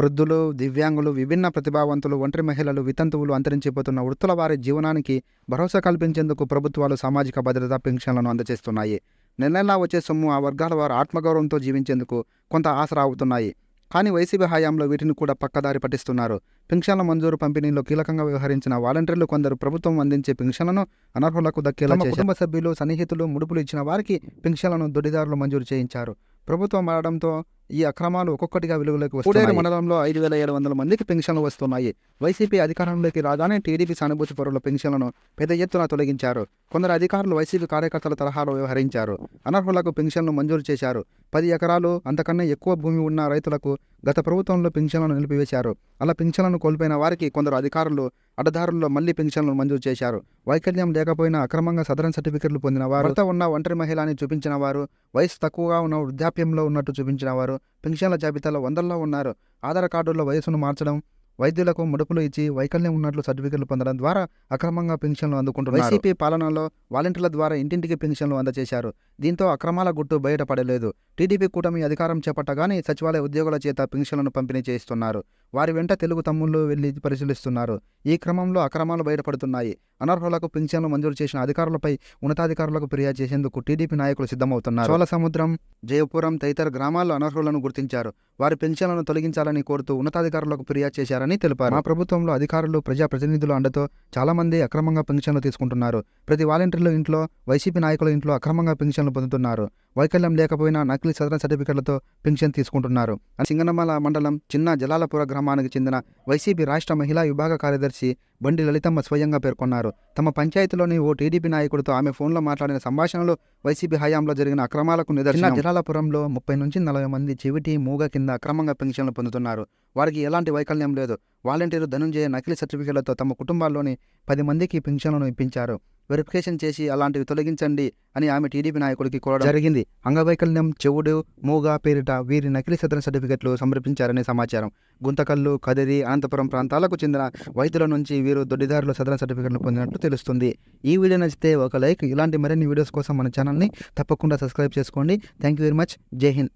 వృద్ధులు దివ్యాంగులు విభిన్న ప్రతిభావంతులు ఒంటరి మహిళలు వితంతువులు అంతరించిపోతున్న వృత్తుల వారి జీవనానికి భరోసా కల్పించేందుకు ప్రభుత్వాలు సామాజిక భద్రతా పెన్షన్లను అందజేస్తున్నాయి. నెల నెలా వచ్చే సొమ్ము ఆ వర్గాల వారు ఆత్మగౌరవంతో జీవించేందుకు కొంత ఆసరా అవుతున్నాయి కానీ వైసీపీ హయాంలో వీటిని కూడా పక్కదారి పట్టిస్తున్నారు. పెన్షన్ల మంజూరు పంపిణీలో కీలకంగా వ్యవహరించిన వాలంటీర్లు కొందరు ప్రభుత్వం అందించే పెన్షన్లను అనర్హులకు దక్కేలా. కుటుంబ సభ్యులు సన్నిహితులు ముడుపులు ఇచ్చిన వారికి పెన్షన్లను దొడ్డిదారులు మంజూరు చేయించారు. ప్రభుత్వం మారడంతో ఈ అక్రమాలు ఒక్కొక్కటిగా వెలుగులోకి వస్తున్నాయి. మండలంలో ఐదు వేల ఏడు వందల మందికి పెన్షన్లు వస్తున్నాయి. వైసీపీ అధికారంలోకి రాగానే టీడీపీ సానుభూతి పరుల పెన్షన్లను పెద్ద ఎత్తున తొలగించారు. కొందరు అధికారులు వైసీపీ కార్యకర్తల తరహాలో వ్యవహరించారు. అనర్హులకు పెన్షన్లు మంజూరు చేశారు. పది ఎకరాలు అంతకన్నా ఎక్కువ భూమి ఉన్న రైతులకు గత ప్రభుత్వంలో పెన్షన్లను నిలిపివేశారు. అలా పెన్షన్లను కోల్పోయిన వారికి కొందరు అధికారులు అడ్డదారుల్లో మళ్ళీ పెన్షన్లను మంజూరు చేశారు. వైకల్యం లేకపోయినా అక్రమంగా సదరన్ సర్టిఫికెట్లు పొందిన వారు ఉన్న ఒంటరి మహిళ అని చూపించిన వారు వయసు తక్కువగా ఉన్న వృద్ధాప్యంలో ఉన్నట్టు చూపించిన వారు పెన్షన్ల జాబితాలో వందల్లో ఉన్నారు. ఆధార్ కార్డుల్లో వయసును మార్చడం వైద్యులకు ముడుపులు ఇచ్చి వైకల్యం ఉన్నట్లు సర్టిఫికెట్లు పొందడం ద్వారా అక్రమంగా పెన్షన్లు అందుకుంటున్నారు. వైసీపీ పాలనలో వాలంటీర్ల ద్వారా ఇంటింటికి పెన్షన్లు అందజేశారు. దీంతో అక్రమాల గుట్టు బయటపడలేదు టీడీపీ కూటమి అధికారం చేపట్టగానే సచివాలయ ఉద్యోగుల చేత పెన్షన్లను పంపిణీ చేస్తున్నారు వారి వెంట తెలుగు తమ్ముళ్ళు వెళ్ళి పరిశీలిస్తున్నారు. ఈ క్రమంలో అక్రమాలు బయటపడుతున్నాయి. అనర్హులకు పెన్షన్లు మంజూరు చేసిన అధికారులపై ఉన్నతాధికారులకు ఫిర్యాదు చేసేందుకు టీడీపీ నాయకులు సిద్ధమవుతున్నారు. చోళ సముద్రం జయపురం తదితర గ్రామాల్లో అనర్హులను గుర్తించారు. వారి పెన్షన్లను తొలగించాలని కోరుతూ ఉన్నతాధికారులకు ఫిర్యాదు చేశారని తెలిపారు. మా ప్రభుత్వంలో అధికారులు ప్రజాప్రతినిధుల అండతో చాలా మంది అక్రమంగా పెన్షన్లు తీసుకుంటున్నారు. ప్రతి వాలంటీర్ల ఇంట్లో వైసీపీ నాయకుల ఇంట్లో అక్రమంగా పెన్షన్లు పొందుతున్నారు. వైకల్యం లేకపోయినా నకిలీ సదరన్ సర్టిఫికెట్లతో పెన్షన్ తీసుకుంటున్నారు. సింగనమల మండలం చిన్న జలాలపుర గ్రామానికి చెందిన వైసీపీ రాష్ట్ర మహిళా విభాగ కార్యదర్శి బండి లలితమ్మ స్వయంగా పేర్కొన్నారు. తమ పంచాయతీలోని ఓ టీడీపీ నాయకుడితో ఆమె ఫోన్లో మాట్లాడిన సంభాషణలు వైసీపీ హయాంలో జరిగిన అక్రమాలకు నిదర్శన. జలాలపురంలో ముప్పై నుంచి నలభై మంది చెవిటి మూగ కింద అక్రమంగా పెన్షన్లు పొందుతున్నారు. వారికి ఎలాంటి వైకల్యం లేదు. వాలంటీరు ధనుంజయ నకిలీ సర్టిఫికెట్లతో తమ కుటుంబాల్లోని పది మందికి పెన్షన్లను ఇప్పించారు. వెరిఫికేషన్ చేసి అలాంటివి తొలగించండి అని ఆమె టీడీపీ నాయకుడికి కోరడం జరిగింది. అంగవైకల్యం చెవుడు మూగ పేరిట వీరి నకిలీ సదన సర్టిఫికెట్లు సమర్పించారని సమాచారం. గుంతకల్లు కదిరి అనంతపురం ప్రాంతాలకు చెందిన వైద్యుల నుంచి వీరు దొడ్డిదారులు సదన సర్టిఫికెట్లు పొందినట్లు తెలుస్తుంది. ఈ వీడియో నచ్చితే ఒక లైక్ ఇలాంటి మరిన్ని వీడియోస్ కోసం మన ఛానల్ని తప్పకుండా సబ్స్క్రైబ్ చేసుకోండి. Thank you very much. Jai Hind.